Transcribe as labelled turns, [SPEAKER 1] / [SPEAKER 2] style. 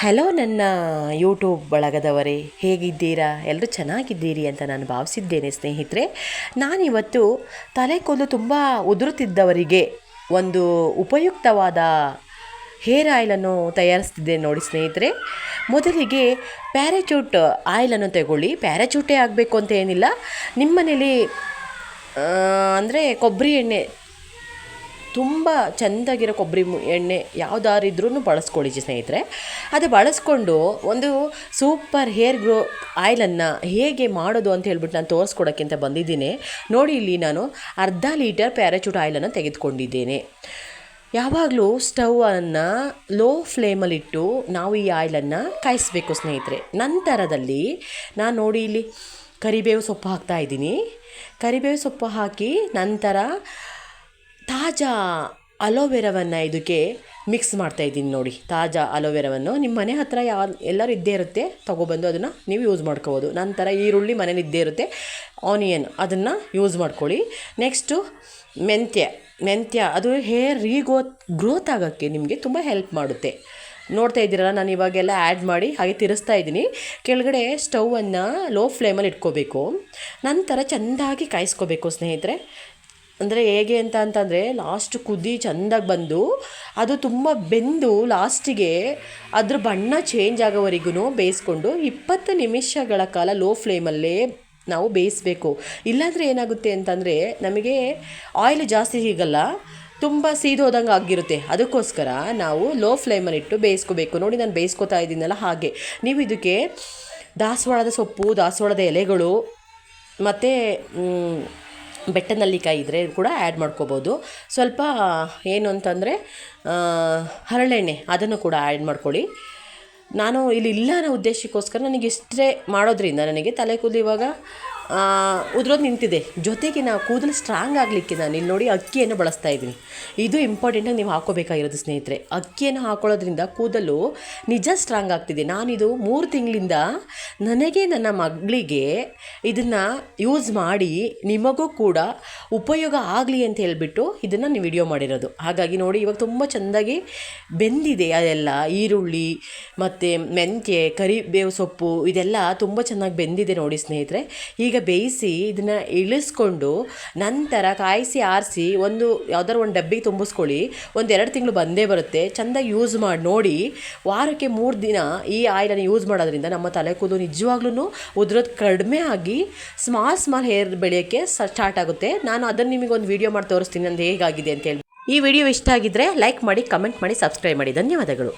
[SPEAKER 1] Hello ನನ್ನ YouTube ಬಳಗದವರೇ, ಹೇಗಿದ್ದೀರಾ? ಎಲ್ಲರೂ ಚೆನ್ನಾಗಿದ್ದೀರಿ ಅಂತ ನಾನು ಭಾವಿಸಿದ್ದೇನೆ, ಸ್ನೇಹಿತರೆ. ನಾನಿವತ್ತು ತಲೆ ತುಂಬ ಉದುರುತ್ತಿದ್ದವರಿಗೆ ಒಂದು ಉಪಯುಕ್ತವಾದ ಹೇರ್ ಆಯಿಲನ್ನು ತಯಾರಿಸ್ತಿದ್ದೇನೆ ನೋಡಿ, ಸ್ನೇಹಿತರೆ. ಮೊದಲಿಗೆ ಪ್ಯಾರಾಚೂಟ್ ಆಯಿಲನ್ನು ತಗೊಳ್ಳಿ. ಪ್ಯಾರಾಚೂಟೇ ಆಗಬೇಕು ಅಂತ ಏನಿಲ್ಲ. ನಿಮ್ಮನೇಲಿ ಅಂದರೆ ಕೊಬ್ಬರಿ ಎಣ್ಣೆ ತುಂಬ ಚೆಂದಾಗಿರೋ ಕೊಬ್ಬರಿ ಎಣ್ಣೆ ಯಾವ್ದಾರಿದ್ರೂ ಬಳಸ್ಕೊಳ್ಳಿ ಸ್ನೇಹಿತರೆ. ಅದು ಬಳಸ್ಕೊಂಡು ಒಂದು ಸೂಪರ್ ಹೇರ್ ಗ್ರೋ ಆಯಿಲನ್ನು ಹೇಗೆ ಮಾಡೋದು ಅಂತ ಹೇಳ್ಬಿಟ್ಟು ನಾನು ತೋರಿಸ್ಕೊಡೋಕ್ಕಿಂತ ಬಂದಿದ್ದೀನಿ. ನೋಡಿ ಇಲ್ಲಿ ನಾನು ಅರ್ಧ ಲೀಟರ್ ಪ್ಯಾರಾಚೂಟ್ ಆಯಿಲನ್ನು ತೆಗೆದುಕೊಂಡಿದ್ದೇನೆ. ಯಾವಾಗಲೂ ಸ್ಟವನ್ನು ಲೋ ಫ್ಲೇಮಲ್ಲಿಟ್ಟು ನಾವು ಈ ಆಯಿಲನ್ನು ಕಾಯಿಸಬೇಕು ಸ್ನೇಹಿತರೆ. ನಂತರದಲ್ಲಿ ನಾನು ನೋಡಿ ಇಲ್ಲಿ ಕರಿಬೇವು ಸೊಪ್ಪು ಹಾಕ್ತಾ ಇದ್ದೀನಿ. ಕರಿಬೇವು ಸೊಪ್ಪು ಹಾಕಿ ನಂತರ ತಾಜಾ ಅಲೋವೆರಾವನ್ನು ಇದಕ್ಕೆ ಮಿಕ್ಸ್ ಮಾಡ್ತಾ ಇದ್ದೀನಿ ನೋಡಿ. ತಾಜಾ ಅಲೋವೆರಾವನ್ನು ನಿಮ್ಮ ಮನೆ ಹತ್ತಿರ ಯಾವ ಎಲ್ಲರೂ ಇದ್ದೇ ಇರುತ್ತೆ, ತೊಗೊಬಂದು ಅದನ್ನು ನೀವು ಯೂಸ್ ಮಾಡ್ಕೋಬೋದು. ನಂತರ ಈರುಳ್ಳಿ ಮನೇಲಿ ಇದ್ದೇ ಇರುತ್ತೆ ಆನಿಯನ್ ಅದನ್ನು ಯೂಸ್ ಮಾಡ್ಕೊಳ್ಳಿ. ನೆಕ್ಸ್ಟು ಮೆಂತ್ಯ ಮೆಂತ್ಯ ಅದು ಹೇರ್ ರೀಗೋತ್ ಗ್ರೋತ್ ಆಗೋಕ್ಕೆ ನಿಮಗೆ ತುಂಬ ಹೆಲ್ಪ್ ಮಾಡುತ್ತೆ. ನೋಡ್ತಾ ಇದ್ದೀರಲ್ಲ, ನಾನು ಇವಾಗೆಲ್ಲ ಆ್ಯಡ್ ಮಾಡಿ ಹಾಗೆ ತಿರುಸ್ತಾ ಇದ್ದೀನಿ. ಕೆಳಗಡೆ ಸ್ಟೌವನ್ನು ಲೋ ಫ್ಲೇಮಲ್ಲಿ ಇಟ್ಕೋಬೇಕು. ನಂತರ ಚೆಂದಾಗಿ ಕಾಯಿಸ್ಕೋಬೇಕು ಸ್ನೇಹಿತರೆ. ಅಂದರೆ ಹೇಗೆ ಅಂತ ಅಂತಂದರೆ ಲಾಸ್ಟ್ ಕುದಿ ಚೆಂದಾಗಿ ಬಂದು ಅದು ತುಂಬ ಬೆಂದು ಲಾಸ್ಟಿಗೆ ಅದ್ರ ಬಣ್ಣ ಚೇಂಜ್ ಆಗೋವರೆಗೂ ಬೇಯಿಸ್ಕೊಂಡು ಇಪ್ಪತ್ತು ನಿಮಿಷಗಳ ಕಾಲ ಲೋ ಫ್ಲೇಮಲ್ಲೇ ನಾವು ಬೇಯಿಸಬೇಕು. ಇಲ್ಲಾಂದರೆ ಏನಾಗುತ್ತೆ ಅಂತಂದರೆ ನಮಗೆ ಆಯಿಲ್ ಜಾಸ್ತಿ ಸಿಗಲ್ಲ ತುಂಬ ಸೀದೋದಂಗೆ ಆಗಿರುತ್ತೆ. ಅದಕ್ಕೋಸ್ಕರ ನಾವು ಲೋ ಫ್ಲೇಮಲ್ಲಿಟ್ಟು ಬೇಯಿಸ್ಕೋಬೇಕು. ನೋಡಿ ನಾನು ಬೇಯಿಸ್ಕೊತಾ ಇದ್ದೀನಲ್ಲ ಹಾಗೆ. ನೀವು ಇದಕ್ಕೆ ದಾಸವಾಳದ ಸೊಪ್ಪು, ದಾಸವಾಳದ ಎಲೆಗಳು, ಮತ್ತು ಬೆಟ್ಟನಲ್ಲಿಕಾಯಿ ಇದ್ದರೆ ಕೂಡ ಆ್ಯಡ್ ಮಾಡ್ಕೋಬೋದು. ಸ್ವಲ್ಪ, ಏನು ಅಂತಂದರೆ ಹರಳೆಣ್ಣೆ, ಅದನ್ನು ಕೂಡ ಆ್ಯಡ್ ಮಾಡ್ಕೊಳ್ಳಿ. ನಾನು ಇಲ್ಲಿ ಇಲ್ಲ ಅನ್ನೋ ಉದ್ದೇಶಕ್ಕೋಸ್ಕರ ನನಗೆ ಇಷ್ಟೇ ಮಾಡೋದ್ರಿಂದ ನನಗೆ ತಲೆ ಕೂದಲು ಇವಾಗ ಉದುರೋದು ನಿಂತಿದೆ. ಜೊತೆಗೆ ನಾವು ಕೂದಲು ಸ್ಟ್ರಾಂಗ್ ಆಗಲಿಕ್ಕೆ ನಾನು ಇಲ್ಲಿ ನೋಡಿ ಅಕ್ಕಿಯನ್ನು ಬಳಸ್ತಾ ಇದ್ದೀನಿ. ಇದು ಇಂಪಾರ್ಟೆಂಟಾಗಿ ನೀವು ಹಾಕೋಬೇಕಾಗಿರೋದು ಸ್ನೇಹಿತರೆ. ಅಕ್ಕಿಯನ್ನು ಹಾಕೊಳ್ಳೋದ್ರಿಂದ ಕೂದಲು ನಿಜ ಸ್ಟ್ರಾಂಗ್ ಆಗ್ತಿದೆ. ನಾನಿದು ಮೂರು ತಿಂಗಳಿಂದ ನನಗೆ ನನ್ನ ಮಗಳಿಗೆ ಇದನ್ನು ಯೂಸ್ ಮಾಡಿ ನಿಮಗೂ ಕೂಡ ಉಪಯೋಗ ಆಗಲಿ ಅಂತ ಹೇಳಿಬಿಟ್ಟು ಇದನ್ನು ನೀವು ವಿಡಿಯೋ ಮಾಡಿರೋದು. ಹಾಗಾಗಿ ನೋಡಿ ಇವಾಗ ತುಂಬ ಚೆಂದಾಗಿ ಬೆಂದಿದೆ ಅದೆಲ್ಲ. ಈರುಳ್ಳಿ ಮತ್ತು ಮೆಂತ್ಯ, ಕರಿಬೇವು ಸೊಪ್ಪು ಇದೆಲ್ಲ ತುಂಬ ಚೆನ್ನಾಗಿ ಬೆಂದಿದೆ ನೋಡಿ ಸ್ನೇಹಿತರೆ. ಈಗ ಬೇಯಿಸಿ ಇದನ್ನು ಇಳಿಸ್ಕೊಂಡು ನಂತರ ಕಾಯಿಸಿ, ಆರಿಸಿ ಒಂದು ಯಾವ್ದಾರು ಒಂದು ಡಬ್ಬಿಗೆ ತುಂಬಿಸ್ಕೊಳ್ಳಿ. ಒಂದು ಎರಡು ತಿಂಗಳು ಬಂದೇ ಬರುತ್ತೆ. ಚೆಂದಾಗಿ ಯೂಸ್ ಮಾಡಿ, ನೋಡಿ. ವಾರಕ್ಕೆ ಮೂರು ದಿನ ಈ ಆಯಿಲನ್ನು ಯೂಸ್ ಮಾಡೋದ್ರಿಂದ ನಮ್ಮ ತಲೆ ಕೂದಲು ನಿಜವಾಗ್ಲೂ ಉದ್ರೋದು ಕಡಿಮೆ ಆಗಿ ಸ್ಮಾಲ್ ಸ್ಮಾಲ್ ಹೇರ್ ಬೆಳೆಯೋಕ್ಕೆ ಸ್ಟಾರ್ಟ್ ಆಗುತ್ತೆ. ನಾನು ಅದನ್ನು ನಿಮಗೆ ಒಂದು ವಿಡಿಯೋ ಮಾಡಿ ತೋರಿಸ್ತೀನಿ ನಂದು ಹೇಗಾಗಿದೆ ಅಂತೇಳಿ ಈ ವಿಡಿಯೋ ಇಷ್ಟ ಆಗಿದ್ರೆ ಲೈಕ್ ಮಾಡಿ ಕಮೆಂಟ್ ಮಾಡಿ ಸಬ್ಸ್ಕ್ರೈಬ್ ಮಾಡಿ. ಧನ್ಯವಾದಗಳು.